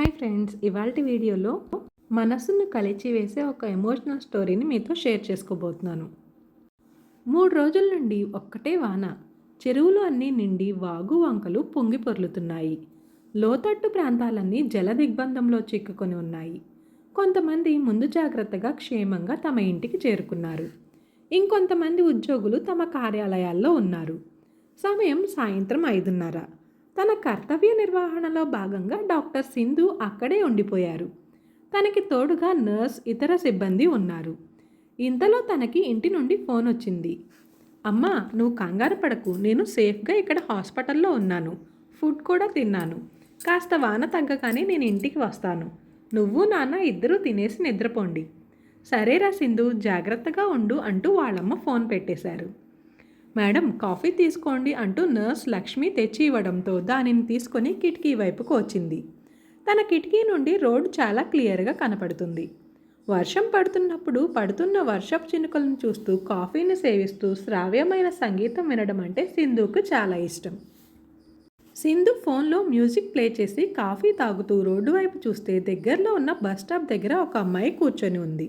Hi friends ఇవాళ వీడియోలో మనసును కలిచివేసే ఒక ఎమోషనల్ స్టోరీని మీతో షేర్ చేసుకోబోతున్నాను. మూడు రోజుల నుండి ఒక్కటే వాన. చెరువులు అన్నీ నిండి వాగు వంకలు పొంగి పొర్లుతున్నాయి. లోతట్టు ప్రాంతాలన్నీ జల దిగ్బంధంలో చిక్కుకొని ఉన్నాయి. కొంతమంది ముందు జాగ్రత్తగా క్షేమంగా తమ ఇంటికి చేరుకున్నారు. ఇంకొంతమంది ఉద్యోగులు తమ కార్యాలయాల్లో ఉన్నారు. సమయం సాయంత్రం ఐదున్నర. తన కర్తవ్య నిర్వహణలో భాగంగా డాక్టర్ సింధు అక్కడే ఉండిపోయారు. తనకి తోడుగా నర్స్ ఇతర సిబ్బంది ఉన్నారు. ఇంతలో తనకి ఇంటి నుండి ఫోన్ వచ్చింది. అమ్మా నువ్వు కంగారు పడకు. నేను సేఫ్గా ఇక్కడ హాస్పిటల్లో ఉన్నాను. ఫుడ్ కూడా తిన్నాను. కాస్త వాన తగ్గగానే నేను ఇంటికి వస్తాను. నువ్వు నాన్న ఇద్దరూ తినేసి నిద్రపోండి. సరేరా సింధు జాగ్రత్తగా ఉండు అంటూ వాళ్ళమ్మ ఫోన్ పెట్టేశారు. మేడం కాఫీ తీసుకోండి అంటూ నర్స్ లక్ష్మి తెచ్చి ఇవ్వడంతో దానిని తీసుకొని కిటికీ వైపుకు వచ్చింది. తన కిటికీ నుండి రోడ్డు చాలా క్లియర్గా కనపడుతుంది. వర్షం పడుతున్నప్పుడు పడుతున్న వర్షపు చినుకలను చూస్తూ కాఫీని సేవిస్తూ శ్రావ్యమైన సంగీతం వినడం అంటే సింధుకు చాలా ఇష్టం. సింధు ఫోన్లో మ్యూజిక్ ప్లే చేసి కాఫీ తాగుతూ రోడ్డు వైపు చూస్తే దగ్గరలో ఉన్న బస్ స్టాప్ దగ్గర ఒక అమ్మాయి కూర్చొని ఉంది.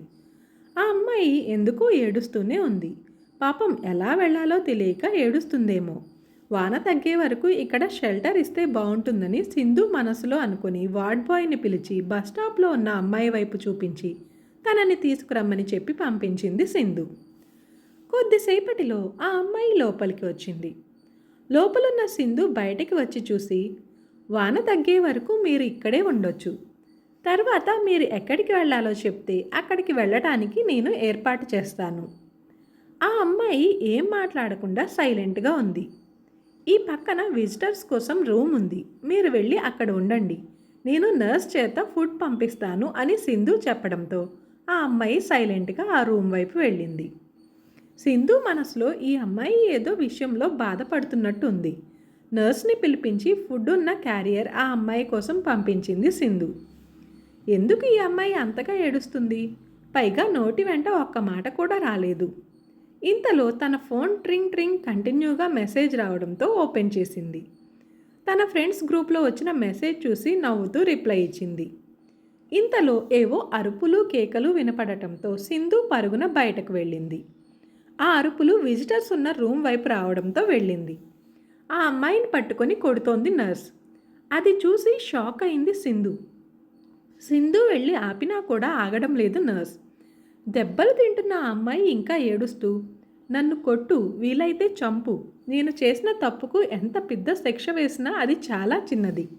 ఆ అమ్మాయి ఎందుకో ఏడుస్తూనే ఉంది. పాపం ఎలా వెళ్ళాలో తెలియక ఏడుస్తుందేమో. వాన తగ్గే వరకు ఇక్కడ షెల్టర్ ఇస్తే బాగుంటుందని సింధు మనసులో అనుకుని వార్డ్ బాయ్ని పిలిచి బస్ స్టాప్లో ఉన్న అమ్మాయి వైపు చూపించి తనని తీసుకురమ్మని చెప్పి పంపించింది సింధు. కొద్దిసేపటిలో ఆ అమ్మాయి లోపలికి వచ్చింది. లోపలున్న సింధు బయటికి వచ్చి చూసి వాన తగ్గే వరకు మీరు ఇక్కడే ఉండొచ్చు. తర్వాత మీరు ఎక్కడికి వెళ్ళాలో చెప్తే అక్కడికి వెళ్ళటానికి నేను ఏర్పాటు చేస్తాను. ఆ అమ్మాయి ఏం మాట్లాడకుండా సైలెంట్గా ఉంది. ఈ పక్కన విజిటర్స్ కోసం రూమ్ ఉంది. మీరు వెళ్ళి అక్కడ ఉండండి. నేను నర్స్ చేత ఫుడ్ పంపిస్తాను అని సింధు చెప్పడంతో ఆ అమ్మాయి సైలెంట్గా ఆ రూమ్ వైపు వెళ్ళింది. సింధు మనసులో ఈ అమ్మాయి ఏదో విషయంలో బాధపడుతున్నట్టు ఉంది నర్స్ని పిలిపించి ఫుడ్ ఉన్న క్యారియర్ ఆ అమ్మాయి కోసం పంపించింది సింధు. ఎందుకు ఈ అమ్మాయి అంతగా ఏడుస్తుంది? పైగా నోటి వెంట ఒక్క మాట కూడా రాలేదు. ఇంతలో తన ఫోన్ ట్రింగ్ ట్రింగ్ కంటిన్యూగా మెసేజ్ రావడంతో ఓపెన్ చేసింది. తన ఫ్రెండ్స్ గ్రూప్లో వచ్చిన మెసేజ్ చూసి నవ్వుతూ రిప్లై ఇచ్చింది. ఇంతలో ఏవో అరుపులు కేకలు వినపడటంతో సింధు పరుగున బయటకు వెళ్ళింది. ఆ అరుపులు విజిటర్స్ ఉన్న రూమ్ వైపు రావడంతో వెళ్ళింది. ఆ అమ్మాయిని పట్టుకొని కొడుతోంది నర్స్. అది చూసి షాక్ అయింది సింధు. సింధు వెళ్ళి ఆపినా కూడా ఆగడం లేదు నర్స్. దెబ్బలు తింటున్న ఆ అమ్మాయి ఇంకా ఏడుస్తూ నన్ను కొట్టు వీలైతే చంపు. నేను చేసిన తప్పుకు ఎంత పెద్ద శిక్ష వేసినా అది చాలా చిన్నది.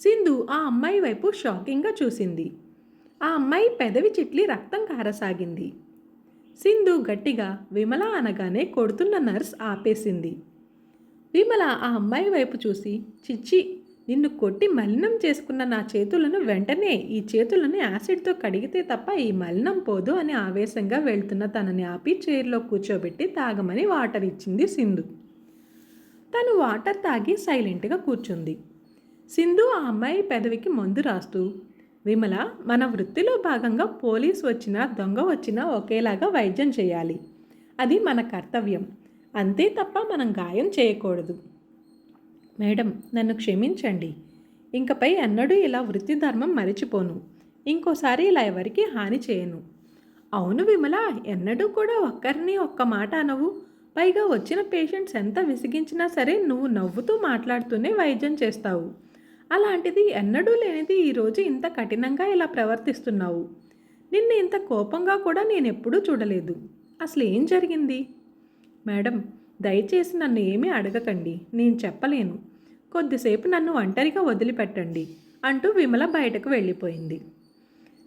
సింధు ఆ అమ్మాయి వైపు షాకింగ్గా చూసింది. ఆ అమ్మాయి పెదవి చిట్లి రక్తం కారసాగింది. సింధు గట్టిగా విమల అనగానే కొడుతున్న నర్స్ ఆపేసింది. విమల ఆ అమ్మాయి వైపు చూసి చిచ్చి నిన్ను కొట్టి మలినం చేసుకున్న నా చేతులను వెంటనే ఈ చేతులను యాసిడ్తో కడిగితే తప్ప ఈ మలినం పోదు అని ఆవేశంగా వెళ్తున్న తనని ఆపి చైర్లో కూర్చోబెట్టి తాగమని వాటర్ ఇచ్చింది సింధు. తను వాటర్ తాగి సైలెంట్గా కూర్చుంది. సింధు ఆ అమ్మాయి పెదవికి మందు రాస్తూ విమల మన వృత్తిలో భాగంగా పోలీస్ వచ్చినా దొంగ వచ్చినా ఒకేలాగా వైద్యం చేయాలి. అది మన కర్తవ్యం. అంతే తప్ప మనం గాయం చేయకూడదు. మేడం నన్ను క్షమించండి. ఇంకపై ఎన్నడూ ఇలా వృత్తి ధర్మం మరిచిపోను. ఇంకోసారి ఇలా ఎవరికి హాని చేయను. అవును విమల ఎన్నడూ కూడా ఒక్కరిని ఒక్క మాట అనవు. పైగా వచ్చిన పేషెంట్స్ ఎంత విసిగించినా సరే నువ్వు నవ్వుతూ మాట్లాడుతూనే వైద్యం చేస్తావు. అలాంటిది ఎన్నడూ లేనిది ఈరోజు ఇంత కఠినంగా ఇలా ప్రవర్తిస్తున్నావు. నిన్ను ఇంత కోపంగా కూడా నేను ఎప్పుడూ చూడలేదు. అసలు ఏం జరిగింది? మేడం దయచేసి నన్ను ఏమీ అడగకండి. నేను చెప్పలేను. కొద్దిసేపు నన్ను ఒంటరిగా వదిలిపెట్టండి అంటూ విమల బయటకు వెళ్ళిపోయింది.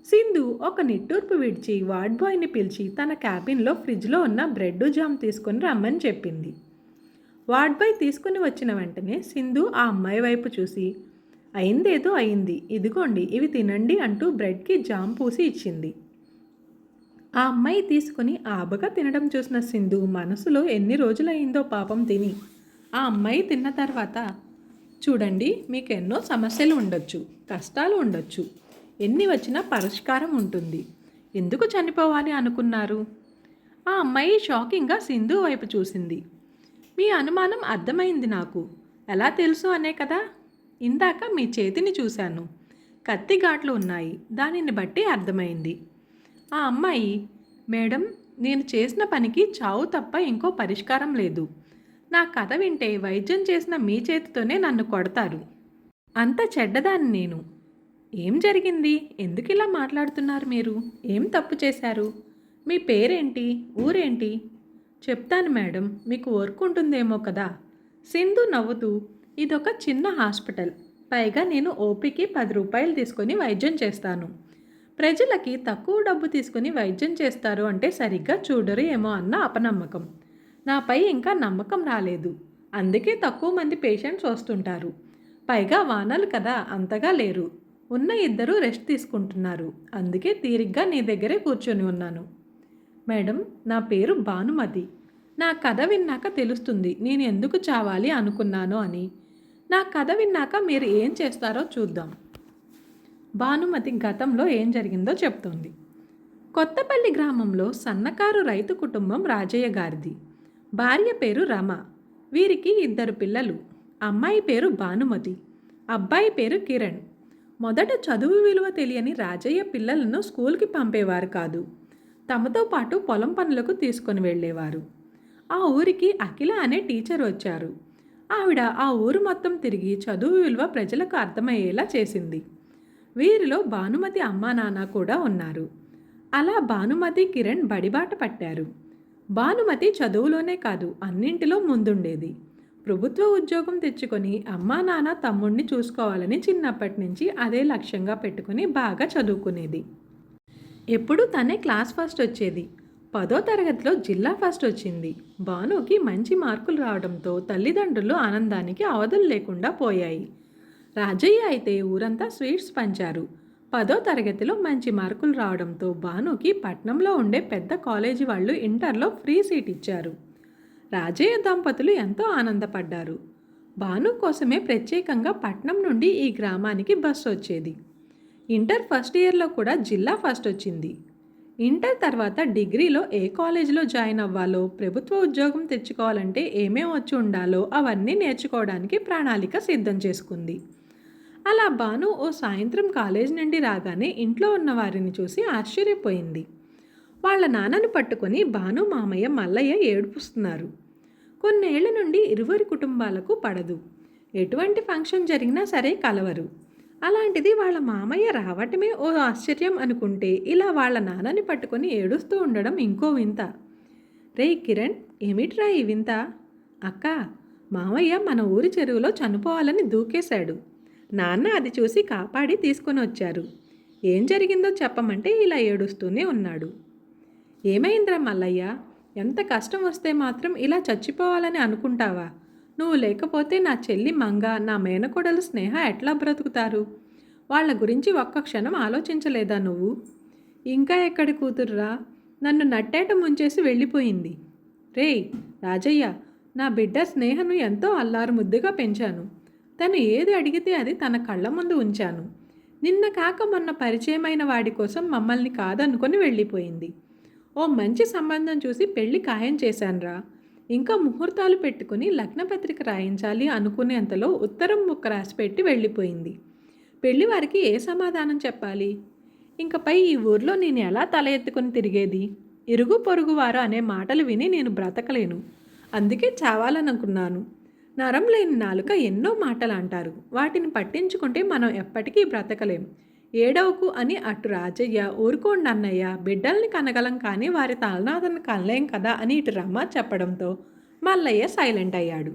సింధు ఒక నిట్టూర్పు విడిచి వార్డ్ బాయ్ని పిలిచి తన క్యాబిన్లో ఫ్రిడ్జ్లో ఉన్న బ్రెడ్ జామ్ తీసుకొని రమ్మని చెప్పింది. వార్డ్ బాయ్ తీసుకుని వచ్చిన వెంటనే సింధు ఆ అమ్మాయి వైపు చూసి అయిందేదో అయింది ఇదిగోండి ఇవి తినండి అంటూ బ్రెడ్కి జామ్ పూసి ఇచ్చింది. ఆ అమ్మాయి తీసుకుని ఆబగా తినడం చూసిన సింధు మనసులో ఎన్ని రోజులైందో పాపం తిని ఆ అమ్మాయి తిన్న తర్వాత చూడండి మీకు ఎన్నో సమస్యలు ఉండొచ్చు కష్టాలు ఉండొచ్చు. ఎన్ని వచ్చినా పరిష్కారం ఉంటుంది. ఎందుకు చనిపోవాలి అనుకున్నారు? ఆ అమ్మాయి షాకింగ్గా సింధు వైపు చూసింది. మీ అనుమానం అర్థమైంది నాకు. ఎలా తెలుసు అనే కదా? ఇందాక మీ చేతిని చూశాను. కత్తి ఘాట్లు ఉన్నాయి. దానిని బట్టి అర్థమైంది. ఆ అమ్మాయి మేడం నేను చేసిన పనికి చావు తప్ప ఇంకో పరిష్కారం లేదు. నా కథ వింటే వైద్యం చేసిన మీ చేతితోనే నన్ను కొడతారు. అంత చెడ్డదాన్ని నేను. ఏం జరిగింది? ఎందుకు ఇలా మాట్లాడుతున్నారు మీరు? ఏం తప్పు చేశారు? మీ పేరేంటి? ఊరేంటి? చెప్తాను మేడం మీకు వర్క్ ఉంటుందేమో కదా. సింధు నవ్వుతూ ఇదొక చిన్న హాస్పిటల్. పైగా నేను ఓపీకి పది రూపాయలు తీసుకొని వైద్యం చేస్తాను. ప్రజలకి తక్కువ డబ్బు తీసుకుని వైద్యం చేస్తారు అంటే సరిగ్గా చూడరు ఏమో అన్న అపనమ్మకం. నాపై ఇంకా నమ్మకం రాలేదు. అందుకే తక్కువ మంది పేషెంట్స్ వస్తుంటారు. పైగా వానలు కదా అంతగా లేరు. ఉన్న ఇద్దరు రెస్ట్ తీసుకుంటున్నారు. అందుకే తీరిగ్గా నీ దగ్గరే కూర్చొని ఉన్నాను. మేడం నా పేరు భానుమతి. నా కథ విన్నాక తెలుస్తుంది నేను ఎందుకు చావాలి అనుకున్నాను అని. నా కథ విన్నాక మీరు ఏం చేస్తారో చూద్దాం. భానుమతి గతంలో ఏం జరిగిందో చెప్తోంది. కొత్తపల్లి గ్రామంలో సన్నకారు రైతు కుటుంబం రాజయ్య గారిది. భార్య పేరు రమ. వీరికి ఇద్దరు పిల్లలు. అమ్మాయి పేరు భానుమతి. అబ్బాయి పేరు కిరణ్. మొదట చదువు విలువ తెలియని రాజయ్య పిల్లలను స్కూల్కి పంపేవారు కాదు. తమతో పాటు పొలం పనులకు తీసుకొని వెళ్ళేవారు. ఆ ఊరికి అఖిల అనే టీచర్ వచ్చారు. ఆవిడ ఆ ఊరు మొత్తం తిరిగి చదువు విలువ ప్రజలకు అర్థమయ్యేలా చేసింది. వీరిలో భానుమతి అమ్మా నాన్న కూడా ఉన్నారు. అలా భానుమతి కిరణ్ బడిబాట పట్టారు. భానుమతి చదువులోనే కాదు అన్నింటిలో ముందుండేది. ప్రభుత్వ ఉద్యోగం తెచ్చుకొని అమ్మా నాన్న తమ్ముడిని చూసుకోవాలని చిన్నప్పటి నుంచి అదే లక్ష్యంగా పెట్టుకుని బాగా చదువుకునేది. ఎప్పుడు తనే క్లాస్ ఫస్ట్ వచ్చేది. పదో తరగతిలో జిల్లా ఫస్ట్ వచ్చింది. భానుకి మంచి మార్కులు రావడంతో తల్లిదండ్రులు ఆనందానికి అవధులు లేకుండా పోయాయి. రాజయ్య అయితే ఊరంతా స్వీట్స్ పంచారు. పదో తరగతిలో మంచి మార్కులు రావడంతో భానుకి పట్నంలో ఉండే పెద్ద కాలేజీ వాళ్ళు ఇంటర్లో ఫ్రీ సీట్ ఇచ్చారు. రాజయ్య దంపతులు ఎంతో ఆనందపడ్డారు. భాను కోసమే ప్రత్యేకంగా పట్నం నుండి ఈ గ్రామానికి బస్సు వచ్చేది. ఇంటర్ ఫస్ట్ ఇయర్లో కూడా జిల్లా ఫస్ట్ వచ్చింది. ఇంటర్ తర్వాత డిగ్రీలో ఏ కాలేజీలో జాయిన్ అవ్వాలో ప్రభుత్వ ఉద్యోగం తెచ్చుకోవాలంటే ఏమేం వచ్చి ఉండాలో అవన్నీ నేర్చుకోవడానికి ప్రణాళిక సిద్ధం చేసుకుంది. అలా భాను ఓ సాయంత్రం కాలేజ్ నుండి రాగానే ఇంట్లో ఉన్న వారిని చూసి ఆశ్చర్యపోయింది. వాళ్ళ నాన్నను పట్టుకొని భాను మామయ్య మల్లయ్య ఏడుపుస్తున్నారు. కొన్నేళ్ళ నుండి ఇరువురి కుటుంబాలకు పడదు. ఎటువంటి ఫంక్షన్ జరిగినా సరే కలవరు. అలాంటిది వాళ్ళ మామయ్య రావటమే ఓ ఆశ్చర్యం అనుకుంటే ఇలా వాళ్ళ నాన్నని పట్టుకొని ఏడుస్తూ ఉండడం ఇంకో వింత. రే కిరణ్ ఏమిట్రా ఈ వింత? అక్క మామయ్య మన ఊరి చెరువులో చనిపోవాలని దూకేశాడు. నాన్న అది చూసి కాపాడి తీసుకొని వచ్చారు. ఏం జరిగిందో చెప్పమంటే ఇలా ఏడుస్తూనే ఉన్నాడు. ఏమైందిరా మల్లయ్య? ఎంత కష్టం వస్తే మాత్రం ఇలా చచ్చిపోవాలని అనుకుంటావా? నువ్వు లేకపోతే నా చెల్లి మంగ నా మేనకోడలు స్నేహ ఎట్లా బ్రతుకుతారు? వాళ్ళ గురించి ఒక్క క్షణం ఆలోచించలేదా నువ్వు? ఇంకా ఎక్కడి కూతుర్రా? నన్ను నట్టేట ముంచేసి వెళ్ళిపోయింది. రేయ్ రాజయ్య నా బిడ్డ స్నేహను ఎంతో అల్లారు ముద్దుగా పెంచాను. తను ఏది అడిగితే అది తన కళ్ళ ముందు ఉంచాను. నిన్న కాక మొన్న పరిచయమైన వాడి కోసం మమ్మల్ని కాదనుకొని వెళ్ళిపోయింది. ఓ మంచి సంబంధం చూసి పెళ్ళి ఖాయం చేశానురా. ఇంకా ముహూర్తాలు పెట్టుకుని లగ్నపత్రిక రాయించాలి అనుకునేంతలో ఉత్తరం ముక్క రాసి పెట్టి వెళ్ళిపోయింది. పెళ్ళి వారికి ఏ సమాధానం చెప్పాలి? ఇంకపై ఈ ఊర్లో నేను ఎలా తల ఎత్తుకుని తిరిగేది? ఇరుగు పొరుగు వారు అనే మాటలు విని నేను బ్రతకలేను. అందుకే చావాలనుకున్నాను. నరం లేని నాలుక ఎన్నో మాటలు అంటారు వాటిని పట్టించుకుంటే మనం ఎప్పటికీ బ్రతకలేం. ఏడవకు అని అటు రాజయ్య ఊరుకోండి అన్నయ్య బిడ్డల్ని కనగలం కానీ వారి తలనాథను కనలేం కదా అని ఇటు రమ్మ చెప్పడంతో మల్లయ్య సైలెంట్ అయ్యాడు.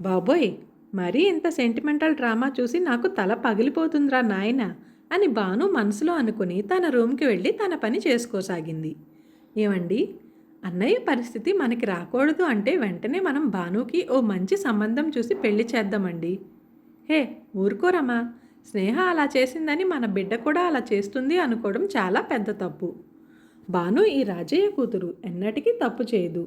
బాబోయ్ మరీ ఇంత సెంటిమెంటల్ డ్రామా చూసి నాకు తల పగిలిపోతుందిరా నాయన అని బాను మనసులో అనుకుని తన రూమ్కి వెళ్ళి తన పని చేసుకోసాగింది. ఏమండి అన్నయ్య పరిస్థితి మనకి రాకూడదు అంటే వెంటనే మనం భానుకి ఓ మంచి సంబంధం చూసి పెళ్ళి చేద్దామండి. హే ఊరుకోరమ్మా స్నేహ అలా చేసిందని మన బిడ్డ కూడా అలా చేస్తుంది అనుకోవడం చాలా పెద్ద తప్పు. భాను ఈ రాజయ్య కూతురు ఎన్నటికీ తప్పు చేయదు.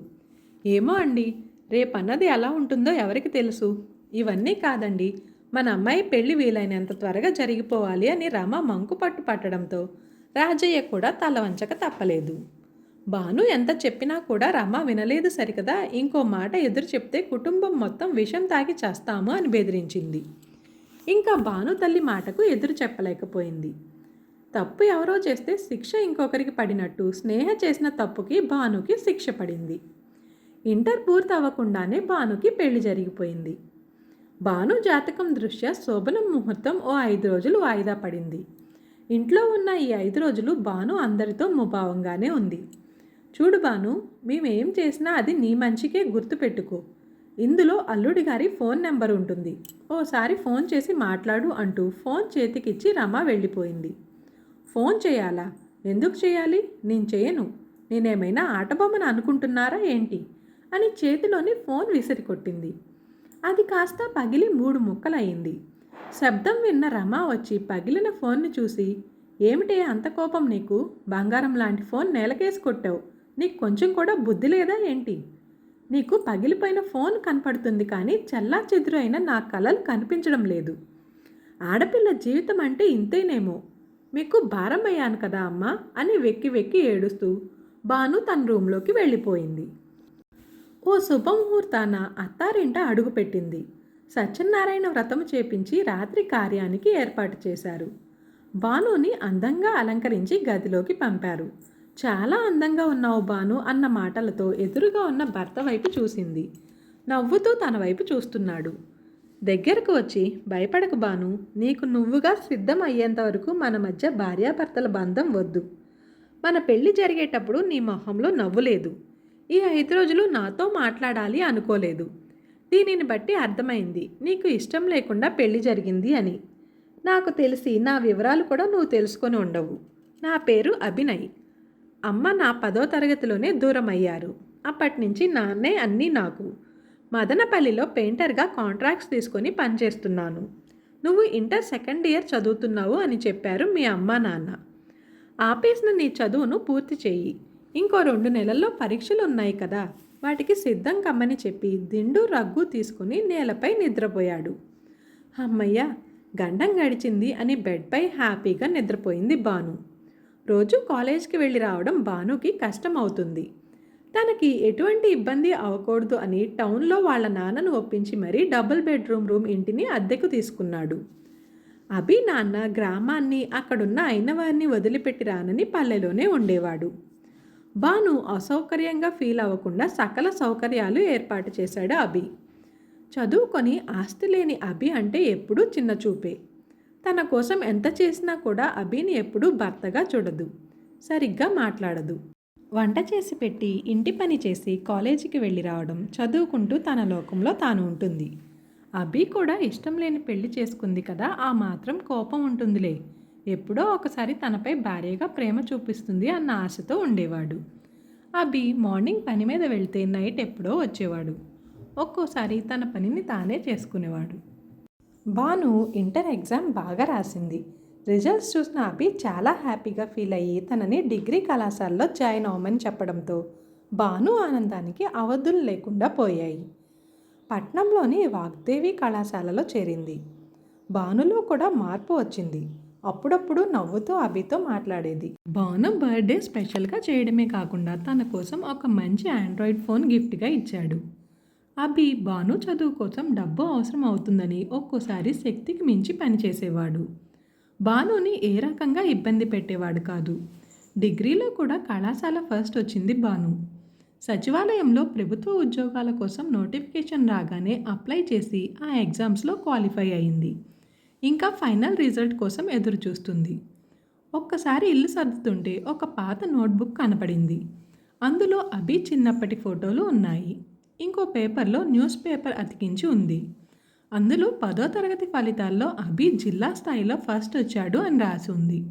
ఏమో అండి రేపన్నది ఎలా ఉంటుందో ఎవరికి తెలుసు? ఇవన్నీ కాదండి మన అమ్మాయి పెళ్ళి వీలైనంత త్వరగా జరిగిపోవాలి అని రమ మంకు పట్టు పట్టడంతో రాజయ్య కూడా తల వంచక తప్పలేదు. భాను ఎంత చెప్పినా కూడా రమ వినలేదు సరికదా. ఇంకో మాట ఎదురు చెప్తే కుటుంబం మొత్తం విషం తాగి చేస్తాము అని బెదిరించింది. ఇంకా భాను తల్లి మాటకు ఎదురు చెప్పలేకపోయింది. తప్పు ఎవరో చేస్తే శిక్ష ఇంకొకరికి పడినట్టు స్నేహ చేసిన తప్పుకి భానుకి శిక్ష పడింది. ఇంటర్ పూర్తి అవ్వకుండానే భానుకి పెళ్ళి జరిగిపోయింది. భాను జాతకం దృష్ట్యా శోభనం ముహూర్తం ఓ ఐదు రోజులు వాయిదా పడింది. ఇంట్లో ఉన్న ఈ ఐదు రోజులు భాను అందరితో ముభావంగానే ఉంది. చూడు బాను మేమేం చేసినా అది నీ మంచికే గుర్తుపెట్టుకో. ఇందులో అల్లుడి గారి ఫోన్ నెంబర్ ఉంటుంది. ఓసారి ఫోన్ చేసి మాట్లాడు అంటూ ఫోన్ చేతికిచ్చి రమ వెళ్ళిపోయింది. ఫోన్ చేయాలా? ఎందుకు చేయాలి? నేను చేయను. నేనేమైనా ఆటబొమ్మను అనుకుంటున్నారా ఏంటి? అని చేతిలోని ఫోన్ విసిరి కొట్టింది అది కాస్త పగిలి మూడు ముక్కలయ్యింది. శబ్దం విన్న రమ వచ్చి పగిలిన ఫోన్ను చూసి ఏమిటే అంత కోపం నీకు? బంగారం లాంటి ఫోన్ నేలకేసి కొట్టావు. నీకు కొంచెం కూడా బుద్ధి లేదా ఏంటి? నీకు పగిలిపోయిన ఫోన్ కనపడుతుంది కానీ చల్లా చెదురు అయిన నా కలలు కనిపించడం లేదు. ఆడపిల్ల జీవితం అంటే ఇంతేనేమో. మీకు భారం అయ్యాను కదా అమ్మా అని వెక్కి వెక్కి ఏడుస్తూ బాను తన రూంలోకి వెళ్ళిపోయింది. ఓ శుభముహూర్తాన అత్తారింట అడుగుపెట్టింది. సత్యనారాయణ వ్రతము చేపించి రాత్రి కార్యానికి ఏర్పాటు చేశారు. బానుని అందంగా అలంకరించి గదిలోకి పంపారు. చాలా అందంగా ఉన్నావు బాను అన్న మాటలతో ఎదురుగా ఉన్న భర్త వైపు చూసింది. నవ్వుతూ తన వైపు చూస్తున్నాడు. దగ్గరకు వచ్చి భయపడకు బాను నీకు నువ్వుగా సిద్ధం అయ్యేంత వరకు మన మధ్య భార్యాభర్తల బంధం వద్దు. మన పెళ్ళి జరిగేటప్పుడు నీ మొహంలో నవ్వు లేదు. ఈ ఐదు రోజులు నాతో మాట్లాడాలి అనుకోలేదు. దీనిని బట్టి అర్థమైంది నీకు ఇష్టం లేకుండా పెళ్ళి జరిగింది అని. నాకు తెలిసి నా వివరాలు కూడా నువ్వు తెలుసుకొని ఉండవు. నా పేరు అభినయ్. అమ్మ నా పదో తరగతిలోనే దూరం అయ్యారు అప్పటి నుంచి నాన్నే అన్నీ నాకు. మదనపల్లిలో పెయింటర్గా కాంట్రాక్ట్స్ తీసుకొని పనిచేస్తున్నాను. నువ్వు ఇంటర్ సెకండ్ ఇయర్ చదువుతున్నావు అని చెప్పారు మీ అమ్మ నాన్న. ఆపేసిన నీ చదువును పూర్తి చెయ్యి. ఇంకో రెండు నెలల్లో పరీక్షలు ఉన్నాయి కదా. వాటికి సిద్ధం కమ్మని చెప్పి దిండు రగ్గు తీసుకుని నేలపై నిద్రపోయాడు. అమ్మయ్య గండం గడిచింది అని బెడ్పై హ్యాపీగా నిద్రపోయింది బాను. రోజు కాలేజ్కి వెళ్ళి రావడం భానుకి కష్టం అవుతుంది తనకి ఎటువంటి ఇబ్బంది అవ్వకూడదు అని టౌన్లో వాళ్ళ నాన్నను ఒప్పించి మరీ డబుల్ బెడ్రూమ్ రూమ్ ఇంటిని అద్దెకు తీసుకున్నాడు. అభి నాన్న గ్రామాన్ని అక్కడున్న అయినవారిని వదిలిపెట్టి రానని పల్లెలోనే ఉండేవాడు. బాను అసౌకర్యంగా ఫీల్ అవ్వకుండా సకల సౌకర్యాలు ఏర్పాటు చేశాడు అభి. చదువుకొని ఆస్తి లేని అభి అంటే ఎప్పుడూ చిన్న చూపే తన కోసం ఎంత చేసినా కూడా అభిని ఎప్పుడూ భర్తగా చూడదు. సరిగ్గా మాట్లాడదు. వంట చేసి పెట్టి ఇంటి పని చేసి కాలేజీకి వెళ్ళి రావడం చదువుకుంటూ తన లోకంలో తాను ఉంటుంది. అభి కూడా ఇష్టం లేని పెళ్ళి చేసుకుంది కదా ఆ మాత్రం కోపం ఉంటుందిలే. ఎప్పుడో ఒకసారి తనపై భార్యగా ప్రేమ చూపిస్తుంది అన్న ఆశతో ఉండేవాడు. అభి మార్నింగ్ పని మీద వెళ్తే నైట్ ఎప్పుడో వచ్చేవాడు. ఒక్కోసారి తన పనిని తానే చేసుకునేవాడు. భాను ఇంటర్ ఎగ్జామ్ బాగా రాసింది. రిజల్ట్స్ చూసిన అభి చాలా హ్యాపీగా ఫీల్ అయ్యి తనని డిగ్రీ కళాశాలలో జాయిన్ అవ్వమని చెప్పడంతో భాను ఆనందానికి అవధులు లేకుండా పోయాయి. పట్నంలోని వాగ్దేవి కళాశాలలో చేరింది. భానులో కూడా మార్పు వచ్చింది. అప్పుడప్పుడు నవ్వుతూ అభితో మాట్లాడేది. భాను బర్త్డే స్పెషల్గా చేయడమే కాకుండా తన కోసం ఒక మంచి ఆండ్రాయిడ్ ఫోన్ గిఫ్ట్గా ఇచ్చాడు. అభి బాను చదువు కోసం డబ్బు అవసరం అవుతుందని ఒక్కోసారి శక్తికి మించి పనిచేసేవాడు. బానుని ఏ రకంగా ఇబ్బంది పెట్టేవాడు కాదు. డిగ్రీలో కూడా కళాశాల ఫస్ట్ వచ్చింది బాను సచివాలయంలో ప్రభుత్వ ఉద్యోగాల కోసం నోటిఫికేషన్ రాగానే అప్లై చేసి ఆ ఎగ్జామ్స్లో క్వాలిఫై అయింది. ఇంకా ఫైనల్ రిజల్ట్ కోసం ఎదురు చూస్తుంది ఒక్కసారి ఇల్లు సర్దుతుంటే ఒక పాత నోట్బుక్ కనపడింది. అందులో అభి చిన్నప్పటి ఫోటోలు ఉన్నాయి. ఇంకో పేపర్లో న్యూస్ పేపర్ అతికించి ఉంది. అందులో పదో తరగతి ఫలితాల్లో అభి జిల్లా స్థాయిలో ఫస్ట్ వచ్చాడు అని రాసి ఉంది.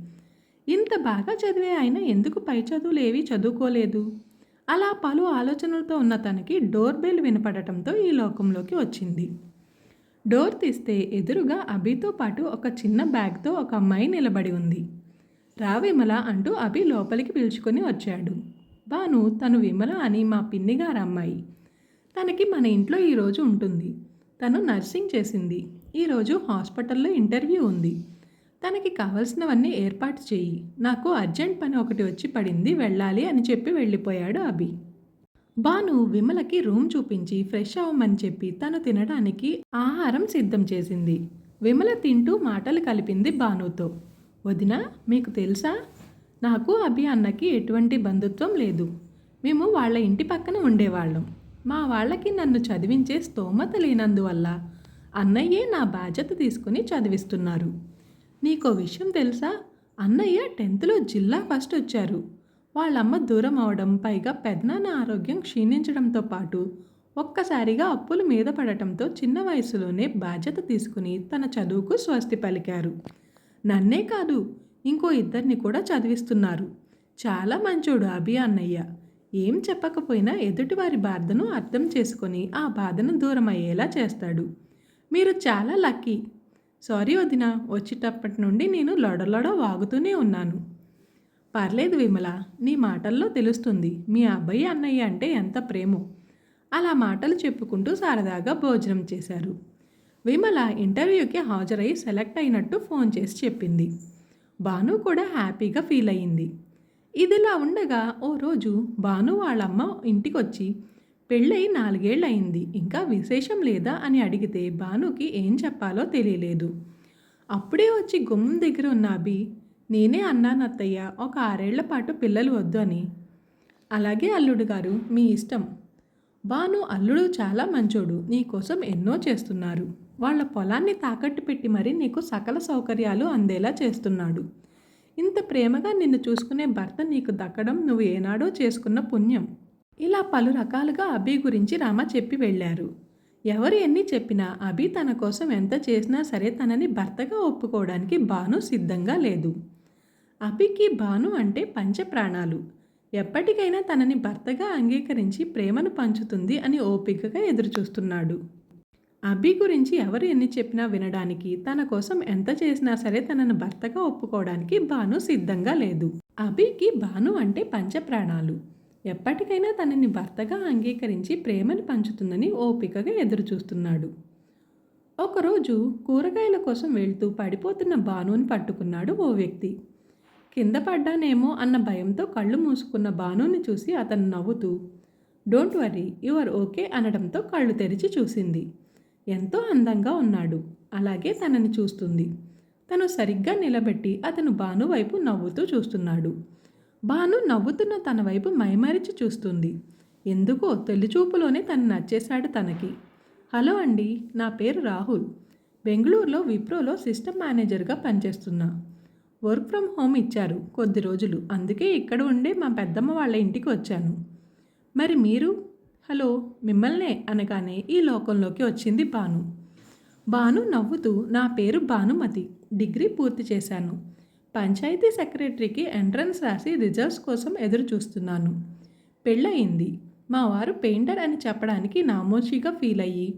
ఇంత బాగా చదివే ఆయన ఎందుకు పై చదువులు ఏవి చదువుకోలేదు? అలా పలు ఆలోచనలతో ఉన్న తనకి డోర్ బెల్ వినపడటంతో ఈ లోకంలోకి వచ్చింది. డోర్ తీస్తే ఎదురుగా అభితో పాటు ఒక చిన్న బ్యాగ్తో ఒక అమ్మాయి నిలబడి ఉంది. రా విమల అంటూ అభి లోపలికి పిలుచుకొని వచ్చాడు. బాను తను విమల అని మా పిన్నిగారు అమ్మాయి. తనకి మన ఇంట్లో ఈరోజు ఉంటుంది. తను నర్సింగ్ చేసింది. ఈరోజు హాస్పిటల్లో ఇంటర్వ్యూ ఉంది. తనకి కావలసినవన్నీ ఏర్పాటు చేయి నాకు అర్జెంట్ పని ఒకటి వచ్చి పడింది వెళ్ళాలి అని చెప్పి వెళ్ళిపోయాడు అభి. బాను విమలకి రూమ్ చూపించి ఫ్రెష్ అవ్వమని చెప్పి తను తినడానికి ఆహారం సిద్ధం చేసింది. విమల తింటూ మాటలు కలిపింది భానుతో వదిన మీకు తెలుసా? నాకు అభి అన్నకి ఎటువంటి బంధుత్వం లేదు. మేము వాళ్ళ ఇంటి పక్కన ఉండేవాళ్ళం. మా వాళ్ళకి నన్ను చదివించే స్తోమత లేనందువల్ల అన్నయ్యే నా బాధ్యత తీసుకుని చదివిస్తున్నారు. నీకో విషయం తెలుసా? అన్నయ్య టెన్త్లో జిల్లా ఫస్ట్ వచ్చారు. వాళ్ళమ్మ దూరం అవడం పైగా పెదనాన్న ఆరోగ్యం క్షీణించడంతో పాటు ఒక్కసారిగా అప్పుల మీద పడటంతో చిన్న వయసులోనే బాధ్యత తీసుకుని తన చదువుకు స్వస్తి పలికారు. నన్నే కాదు ఇంకో ఇద్దరిని కూడా చదివిస్తున్నారు. చాలా మంచోడు అభి అన్నయ్య. ఏం చెప్పకపోయినా ఎదుటివారి బాధను అర్థం చేసుకొని ఆ బాధను దూరం అయ్యేలా చేస్తాడు. మీరు చాలా లక్కీ. సారీ వదిన వచ్చేటప్పటి నుండి నేను లొడలొడ వాగుతూనే ఉన్నాను. పర్లేదు విమల నీ మాటల్లో తెలుస్తుంది. మీ అబ్బాయి అన్నయ్య అంటే ఎంత ప్రేమో. అలా మాటలు చెప్పుకుంటూ సరదాగా భోజనం చేశారు. విమల ఇంటర్వ్యూకి హాజరై సెలెక్ట్ అయినట్టు ఫోన్ చేసి చెప్పింది. భాను కూడా హ్యాపీగా ఫీల్ అయ్యింది. ఇదిలా ఉండగా ఓ రోజు భాను వాళ్ళమ్మ ఇంటికొచ్చి పెళ్ళై నాలుగేళ్ళు అయింది ఇంకా విశేషం లేదా? అని అడిగితే భానుకి ఏం చెప్పాలో తెలియలేదు. అప్పుడే వచ్చి గుమ్మం దగ్గర ఉన్న అభి నేనే అన్నాను అత్తయ్య ఒక ఆరేళ్ళ పాటు పిల్లలు వద్దు అని. అలాగే అల్లుడు గారు మీ ఇష్టం. బాను అల్లుడు చాలా మంచోడు నీకోసం ఎన్నో చేస్తున్నారు. వాళ్ళ పొలాన్ని తాకట్టు పెట్టి మరీ నీకు సకల సౌకర్యాలు అందేలా చేస్తున్నాడు. ఇంత ప్రేమగా నిన్ను చూసుకునే భర్త నీకు దక్కడం నువ్వు ఏనాడో చేసుకున్న పుణ్యం. ఇలా పలు రకాలుగా అభి గురించి రామ చెప్పి వెళ్ళారు. ఎవరు ఎన్ని చెప్పినా అభి తన కోసం ఎంత చేసినా సరే తనని భర్తగా ఒప్పుకోవడానికి భాను సిద్ధంగా లేదు. అభికి భాను అంటే పంచప్రాణాలు ఎప్పటికైనా తనని భర్తగా అంగీకరించి ప్రేమను పంచుతుంది అని ఓపికగా ఎదురుచూస్తున్నాడు. అభి గురించి ఎవరు ఎన్ని చెప్పినా వినడానికి తన కోసం ఎంత చేసినా సరే తనను భర్తగా ఒప్పుకోవడానికి భాను సిద్ధంగా లేదు. అభికి భాను అంటే పంచప్రాణాలు. ఎప్పటికైనా తనని భర్తగా అంగీకరించి ప్రేమను పంచుతుందని ఓపికగా ఎదురుచూస్తున్నాడు. ఒకరోజు కూరగాయల కోసం వెళ్తూ పడిపోతున్న భానుని పట్టుకున్నాడు ఓ వ్యక్తి. కింద పడ్డానేమో అన్న భయంతో కళ్ళు మూసుకున్న భానుని చూసి అతను నవ్వుతూ don't worry you are okay అనడంతో కళ్ళు తెరిచి చూసింది. ఎంతో అందంగా ఉన్నాడు. అలాగే తనని చూస్తుంది. తను సరిగ్గా నిలబెట్టి అతను భాను వైపు నవ్వుతూ చూస్తున్నాడు. భాను నవ్వుతున్న తన వైపు మైమరిచి చూస్తుంది. ఎందుకో తొలిచూపులోనే తను నచ్చేశాడు తనకి. హలో అండి నా పేరు రాహుల్. బెంగళూరులో విప్రోలో సిస్టమ్ మేనేజర్గా పనిచేస్తున్నా. వర్క్ ఫ్రమ్ హోమ్ ఇచ్చారు కొద్ది రోజులు. అందుకే ఇక్కడ ఉండే మా పెద్దమ్మ వాళ్ళ ఇంటికి వచ్చాను. మరి మీరు? హలో మిమ్మల్నే అనగానే ఈ లోకంలోకి వచ్చింది భాను భాను నవ్వుతూ నా పేరు భానుమతి. డిగ్రీ పూర్తి చేశాను. పంచాయతీ సెక్రటరీకి ఎంట్రన్స్ రాసి రిజల్ట్స్ కోసం ఎదురు చూస్తున్నాను పెళ్ళయింది. మా వారు పెయింటర్ అని చెప్పడానికి నామోషిగా ఫీల్ అయ్యి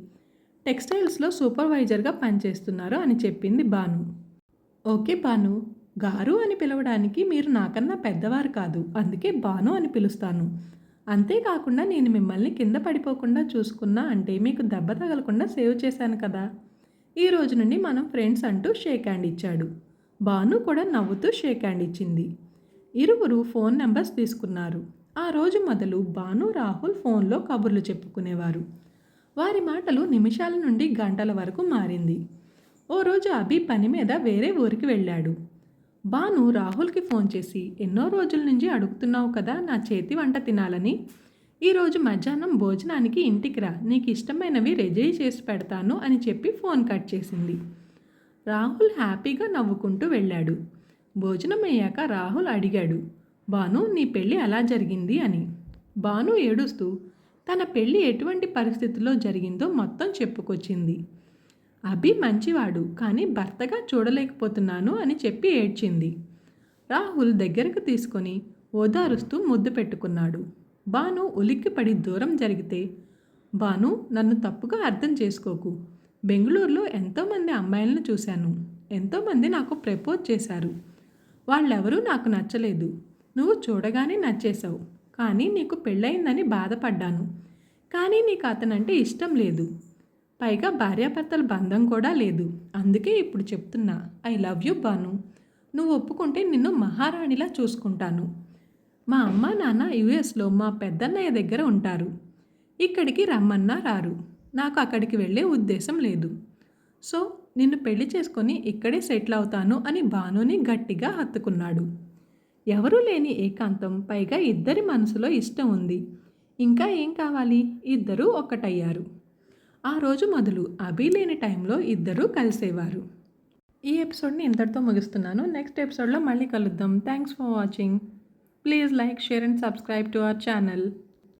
టెక్స్టైల్స్లో సూపర్వైజర్గా పనిచేస్తున్నారు అని చెప్పింది భాను ఓకే భాను గారు అని పిలవడానికి మీరు నాకన్నా పెద్దవారు కాదు అందుకే భాను అని పిలుస్తాను. అంతేకాకుండా నేను మిమ్మల్ని కింద పడిపోకుండా చూసుకున్నా అంటే మీకు దెబ్బ తగలకుండా సేవ్ చేశాను కదా. ఈ రోజు నుండి మనం ఫ్రెండ్స్ అంటూ షేక్ హ్యాండ్ ఇచ్చాడు. భాను కూడా నవ్వుతూ షేక్ హ్యాండ్ ఇచ్చింది. ఇరువురు ఫోన్ నెంబర్స్ తీసుకున్నారు. ఆ రోజు మొదలు భాను రాహుల్ ఫోన్లో కబుర్లు చెప్పుకునేవారు. వారి మాటలు నిమిషాల నుండి గంటల వరకు మారింది. ఓ రోజు అభి పని మీద వేరే ఊరికి వెళ్ళాడు. బాను రాహుల్కి ఫోన్ చేసి ఎన్నో రోజుల నుంచి అడుగుతున్నావు కదా నా చేతి వంట తినాలని. ఈరోజు మధ్యాహ్నం భోజనానికి ఇంటికి రా. నీకు ఇష్టమైనవి రెజీ చేసి పెడతాను అని చెప్పి ఫోన్ కట్ చేసింది. రాహుల్ హ్యాపీగా నవ్వుకుంటూ వెళ్ళాడు. భోజనం అయ్యాక రాహుల్ అడిగాడు బాను నీ పెళ్ళి అలా జరిగింది? అని. బాను ఏడుస్తూ తన పెళ్ళి ఎటువంటి పరిస్థితుల్లో జరిగిందో మొత్తం చెప్పుకొచ్చింది. అభి మంచివాడు కానీ భర్తగా చూడలేకపోతున్నాను అని చెప్పి ఏడ్చింది. రాహుల్ దగ్గరకు తీసుకొని ఓదారుస్తూ ముద్దు పెట్టుకున్నాడు. బాను ఉలిక్కిపడి దూరం జరిగితే బాను నన్ను తప్పుగా అర్థం చేసుకోకు. బెంగళూరులో ఎంతోమంది అమ్మాయిలను చూశాను. ఎంతోమంది నాకు ప్రపోజ్ చేశారు. వాళ్ళెవరూ నాకు నచ్చలేదు. నువ్వు చూడగానే నచ్చేశావు. కానీ నీకు పెళ్ళయిందని బాధపడ్డాను. కానీ నీకు అతనంటే ఇష్టం లేదు. పైగా భార్యాభర్తల బంధం కూడా లేదు. అందుకే ఇప్పుడు చెప్తున్నా ఐ లవ్ యూ బాను నువ్వు ఒప్పుకుంటే నిన్ను మహారాణిలా చూసుకుంటాను. మా అమ్మ నాన్న యుఎస్లో మా పెద్దన్నయ్య దగ్గర ఉంటారు. ఇక్కడికి రమ్మన్నా రారు. నాకు అక్కడికి వెళ్ళే ఉద్దేశం లేదు. సో నిన్ను పెళ్ళి చేసుకొని ఇక్కడే సెటిల్ అవుతాను అని భానుని గట్టిగా హత్తుకున్నాడు. ఎవరూ లేని ఏకాంతం పైగా ఇద్దరి మనసులో ఇష్టం ఉంది. ఇంకా ఏం కావాలి? ఇద్దరూ ఒక్కటయ్యారు. ఆ రోజు మొదలు అభి లేని టైంలో ఇద్దరూ కలిసేవారు. ఈ ఎపిసోడ్ని ఇంతటితో ముగిస్తున్నాను. నెక్స్ట్ ఎపిసోడ్లో మళ్ళీ కలుద్దాం. Thanks for watching. Please like share and subscribe to our channel.